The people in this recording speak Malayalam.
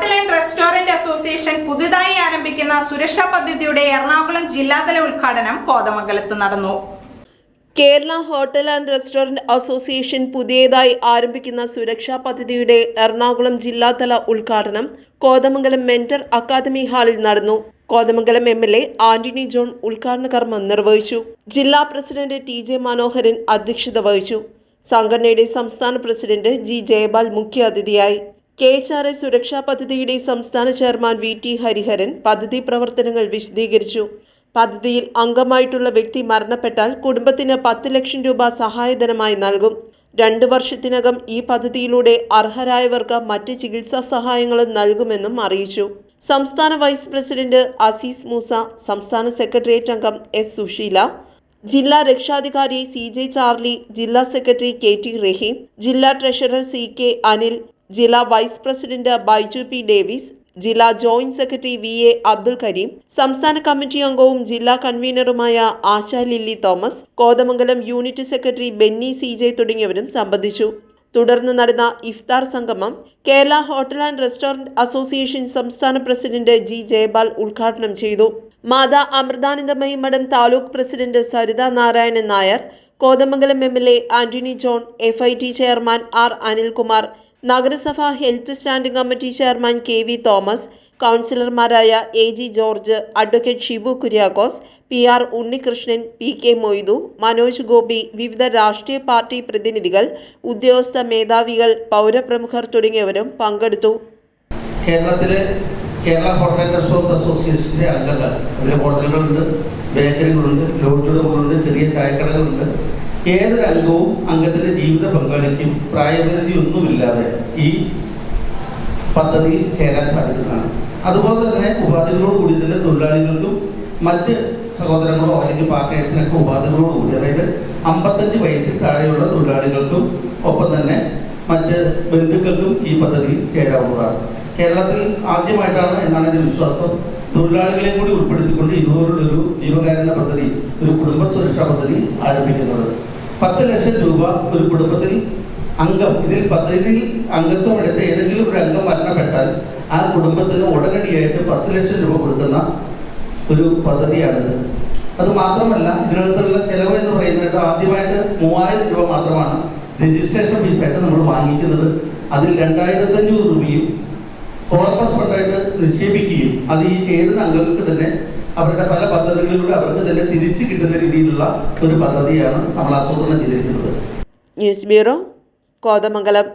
ഹോട്ടൽ ആൻഡ് റെസ്റ്റോറന്റ് അസോസിയേഷൻ പുതുതായി ആരംഭിക്കുന്ന സുരക്ഷാ പദ്ധതിയുടെ എറണാകുളം ജില്ലാതല ഉദ്ഘാടനം കോതമംഗലത്ത് നടന്നു. Kerala hotel and restaurant association പുതിയതായി ആരംഭിക്കുന്ന സുരക്ഷാ പദ്ധതിയുടെ എറണാകുളം ജില്ലാതല ഉദ്ഘാടനം കോതമംഗലം മെന്റർ അക്കാദമി ഹാളിൽ നടന്നു. Kothamangalam M L A Antony John ഉദ്ഘാടന കർമ്മം നിർവഹിച്ചു. ജില്ലാ പ്രസിഡന്റ് ടി ജെ മനോഹരൻ അധ്യക്ഷത വഹിച്ചു. സംഘടനയുടെ സംസ്ഥാന പ്രസിഡന്റ് ജി ജയപാൽ മുഖ്യാതിഥിയായി. കെ എച്ച് ആർ ഐ സുരക്ഷാ പദ്ധതിയുടെ സംസ്ഥാന ചെയർമാൻ വി ടി ഹരിഹരൻ പദ്ധതി പ്രവർത്തനങ്ങൾ വിശദീകരിച്ചു. പദ്ധതിയിൽ അംഗമായിട്ടുള്ള വ്യക്തി മരണപ്പെട്ടാൽ കുടുംബത്തിന് പത്ത് ലക്ഷം രൂപ സഹായധനമായി നൽകും. രണ്ടു വർഷത്തിനകം ഈ പദ്ധതിയിലൂടെ അർഹരായവർക്ക് മറ്റ് ചികിത്സാ സഹായങ്ങളും നൽകുമെന്നും അറിയിച്ചു. സംസ്ഥാന വൈസ് പ്രസിഡന്റ് അസീസ് മൂസ സംസ്ഥാന സെക്രട്ടേറിയറ്റ് അംഗം എസ് സുശീല ജില്ലാ രക്ഷാധികാരി സി ജെ ചാർലി ജില്ലാ സെക്രട്ടറി കെ ടി റഹീം ജില്ലാ ട്രഷറർ സി കെ അനിൽ ജില്ലാ vice president Baiju P Davis ജില്ലാ joint secretary V A Abdul Kareem സംസ്ഥാന കമ്മിറ്റി അംഗവും ജില്ലാ കൺവീനറുമായ Asha Lilly Thomas Kothamangalam unit secretary Benny C J തുടങ്ങിയവരും സംബന്ധിച്ചു. തുടർന്ന് നടന്ന ഇഫ്താർ സംഗമം Kerala hotel and restaurant association സംസ്ഥാന പ്രസിഡന്റ് ജി ജയപാൽ ഉദ്ഘാടനം ചെയ്തു. Mata Amritanandamayi Math taluk president Saritha Narayanan Nair Kothamangalam M L A Antony John F I T chairman R Anilkumar നഗരസഭ health standing committee chairman K V Thomas കൗൺസിലർമാരായ A G George advocate Shibu Kuriakose P R Unnikrishnan P K Moidu Manoj Gopi വിവിധ രാഷ്ട്രീയ പാർട്ടി പ്രതിനിധികൾ ഉദ്യോഗസ്ഥ മേധാവികൾ പൗരപ്രമുഖർ തുടങ്ങിയവരും പങ്കെടുത്തു. കേരളത്തിലെ കേരള ഹോട്ടൽ അസോസിയേഷന്റെ അംഗങ്ങൾ അതിൽ ഹോട്ടലുകളുണ്ട് ബേക്കറികളുണ്ട് ലോഡ്ജുകളുണ്ട് ചെറിയ ചായക്കടകളുണ്ട്. ഏതൊരു അംഗവും അംഗത്തിന്റെ ജീവിത പങ്കാളിക്കും പ്രായപരിധി ഒന്നുമില്ലാതെ ഈ പദ്ധതിയിൽ ചേരാൻ സാധിക്കുന്നതാണ്. അതുപോലെ തന്നെ ഉപാധികളോട് കൂടി തന്നെ തൊഴിലാളികൾക്കും മറ്റ് സഹോദരങ്ങളോ അല്ലെങ്കിൽ പാർട്ട്നേഴ്സിനൊക്കെ ഉപാധികളോട് കൂടി അതായത് അമ്പത്തഞ്ച് വയസ്സിൽ താഴെയുള്ള തൊഴിലാളികൾക്കും ഒപ്പം തന്നെ മറ്റ് ബന്ധുക്കൾക്കും ഈ പദ്ധതിയിൽ ചേരാവുന്നതാണ്. കേരളത്തിൽ ആദ്യമായിട്ടാണ് എന്നാണ് എന്റെ വിശ്വാസം. തൊഴിലാളികളെ കൂടി ഉൾപ്പെടുത്തിക്കൊണ്ട് ഇതുപോലുള്ളൊരു ജീവകാരുണ്യ പദ്ധതി ഒരു കുടുംബ സുരക്ഷാ പദ്ധതി ആരംഭിക്കുന്നത്. പത്ത് ലക്ഷം രൂപ ഒരു കുടുംബത്തിൽ അംഗം. ഇതിൽ പദ്ധതിയിൽ അംഗത്വം എടുത്ത് ഏതെങ്കിലും ഒരു അംഗം മരണപ്പെട്ടാൽ ആ കുടുംബത്തിന് ഉടനടിയായിട്ട് പത്ത് ലക്ഷം രൂപ കൊടുക്കുന്ന ഒരു പദ്ധതിയാണിത്. അത് മാത്രമല്ല ഇതിനകത്തുള്ള ചെലവ് എന്ന് പറയുന്നത് ആദ്യമായിട്ട് മൂവായിരം രൂപ മാത്രമാണ് രജിസ്ട്രേഷൻ ഫീസായിട്ട് നമ്മൾ വാങ്ങിക്കുന്നത്. അതിൽ രണ്ടായിരത്തഞ്ഞൂറ് രൂപയും കോർപ്പസ് ഫണ്ടായിട്ട് നിക്ഷേപിക്കുകയും അത് ഈ ചെയ്ത അംഗങ്ങൾക്ക് തന്നെ അവരുടെ പല പദ്ധതികളിലൂടെ അവർക്ക് തന്നെ തിരിച്ചു കിട്ടുന്ന രീതിയിലുള്ള ഒരു പദ്ധതിയാണ് നമ്മൾ ആസൂത്രണം ചെയ്തിരിക്കുന്നത്. News bureau Kothamangalam.